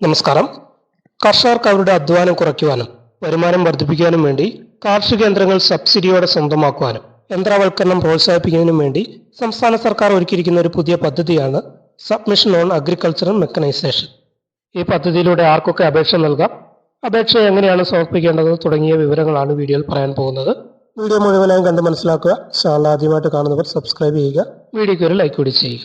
നമസ്കാരം. കർഷകർക്ക് അവരുടെ അധ്വാനം കുറയ്ക്കുവാനും വരുമാനം വർദ്ധിപ്പിക്കാനും വേണ്ടി കാർഷിക യന്ത്രങ്ങൾ സബ്സിഡിയോടെ സ്വന്തമാക്കുവാനും യന്ത്രവൽക്കരണം പ്രോത്സാഹിപ്പിക്കുന്നതിനും വേണ്ടി സംസ്ഥാന സർക്കാർ ഒരുക്കിയിരിക്കുന്ന ഒരു പുതിയ പദ്ധതിയാണ് സബ്മിഷൻ ഓൺ അഗ്രികൾച്ചറൽ മെക്കനൈസേഷൻ ഈ പദ്ധതിയിലൂടെ ആർക്കൊക്കെ അപേക്ഷ നൽകാം? അപേക്ഷ എങ്ങനെയാണ് സമർപ്പിക്കേണ്ടത് തുടങ്ങിയ വിവരങ്ങളാണ് വീഡിയോയിൽ പറയാൻ പോകുന്നത്. വീഡിയോ മുഴുവനായും കണ്ട് മനസ്സിലാക്കുക. ചാനൽ ആദ്യമായിട്ട് കാണുന്നവർ സബ്സ്ക്രൈബ് ചെയ്യുക. വീഡിയോയ്ക്ക് ഒരു ലൈക്ക് കൂടി ചെയ്യുക.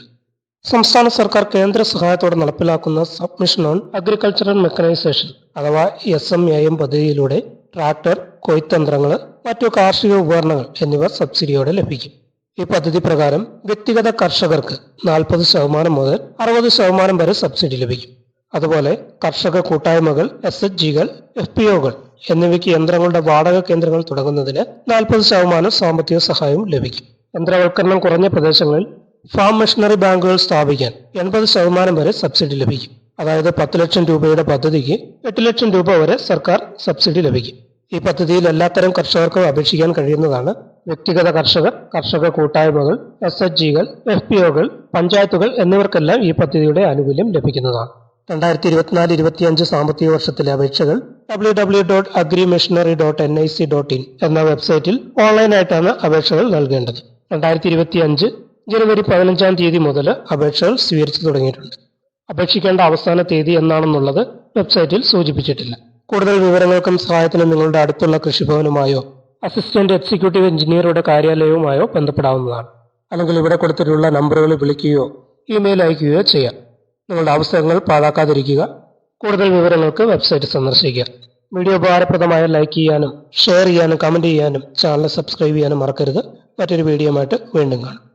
സംസ്ഥാന സർക്കാർ കേന്ദ്ര സഹായത്തോടെ നടപ്പിലാക്കുന്ന സബ്മിഷൻ ഓൺ അഗ്രികൾച്ചറൽ മെക്കനൈസേഷൻ അഥവാ എസ് എം എ എം പദ്ധതിയിലൂടെ ട്രാക്ടർ കൊയ്ത്തന്ത്രങ്ങൾ മറ്റു കാർഷിക ഉപകരണങ്ങൾ എന്നിവ സബ്സിഡിയോടെ ലഭിക്കും. ഈ പദ്ധതി പ്രകാരം വ്യക്തിഗത കർഷകർക്ക് നാൽപ്പത് ശതമാനം മുതൽ അറുപത് ശതമാനം വരെ സബ്സിഡി ലഭിക്കും. അതുപോലെ കർഷക കൂട്ടായ്മകൾ എസ് എച്ച് ജികൾ എഫ് പി ഒകൾ എന്നിവയ്ക്ക് യന്ത്രങ്ങളുടെ വാടക കേന്ദ്രങ്ങൾ തുടങ്ങുന്നതിന് നാൽപ്പത് ശതമാനം സാമ്പത്തിക സഹായവും ലഭിക്കും. യന്ത്രവൽക്കരണം കുറഞ്ഞ പ്രദേശങ്ങളിൽ ഫാം മെഷീനറി ബാങ്കുകൾ സ്ഥാപിക്കാൻ എൺപത് ശതമാനം വരെ സബ്സിഡി ലഭിക്കും. അതായത് പത്ത് ലക്ഷം രൂപയുടെ പദ്ധതിക്ക് എട്ട് ലക്ഷം രൂപ വരെ സർക്കാർ സബ്സിഡി ലഭിക്കും. ഈ പദ്ധതിയിൽ എല്ലാത്തരം കർഷകർക്കും അപേക്ഷിക്കാൻ കഴിയുന്നതാണ് വ്യക്തിഗത കർഷകർ കർഷക കൂട്ടായ്മകൾ എസ് എച്ച് ജികൾ എഫ് പി ഒകൾ പഞ്ചായത്തുകൾ എന്നിവർക്കെല്ലാം ഈ പദ്ധതിയുടെ ആനുകൂല്യം ലഭിക്കുന്നതാണ്. രണ്ടായിരത്തി ഇരുപത്തിനാല് ഇരുപത്തിയഞ്ച് സാമ്പത്തിക വർഷത്തിലെ അപേക്ഷകൾ W W dot agri machinery dot N I C dot in എന്ന വെബ്സൈറ്റിൽ ഓൺലൈനായിട്ടാണ് അപേക്ഷകൾ നൽകേണ്ടത്. രണ്ടായിരത്തി ഇരുപത്തി അഞ്ച് ജനുവരി പതിനഞ്ചാം തീയതി മുതൽ അപേക്ഷകൾ സ്വീകരിച്ചു തുടങ്ങിയിട്ടുണ്ട്. അപേക്ഷിക്കേണ്ട അവസാന തീയതി എന്നാണെന്നുള്ളത് വെബ്സൈറ്റിൽ സൂചിപ്പിച്ചിട്ടില്ല. കൂടുതൽ വിവരങ്ങൾക്കും സഹായത്തിനും നിങ്ങളുടെ അടുത്തുള്ള കൃഷിഭവനുമായോ അസിസ്റ്റന്റ് എക്സിക്യൂട്ടീവ് എഞ്ചിനീയറുടെ കാര്യാലയവുമായോ ബന്ധപ്പെടാവുന്നതാണ്. അല്ലെങ്കിൽ ഇവിടെ കൊടുത്തിട്ടുള്ള നമ്പറുകളിൽ വിളിക്കുകയോ ഇമെയിൽ അയക്കുകയോ ചെയ്യാം. നിങ്ങളുടെ അവസരങ്ങൾ പാഴാക്കാതിരിക്കുക. കൂടുതൽ വിവരങ്ങൾക്ക് വെബ്സൈറ്റ് സന്ദർശിക്കുക. വീഡിയോ ഉപകാരപ്രദമായ ലൈക്ക് ചെയ്യാനും ഷെയർ ചെയ്യാനും കമന്റ് ചെയ്യാനും ചാനൽ സബ്സ്ക്രൈബ് ചെയ്യാനും മറക്കരുത്. മറ്റൊരു വീഡിയോയുമായിട്ട് വീണ്ടും കാണാം.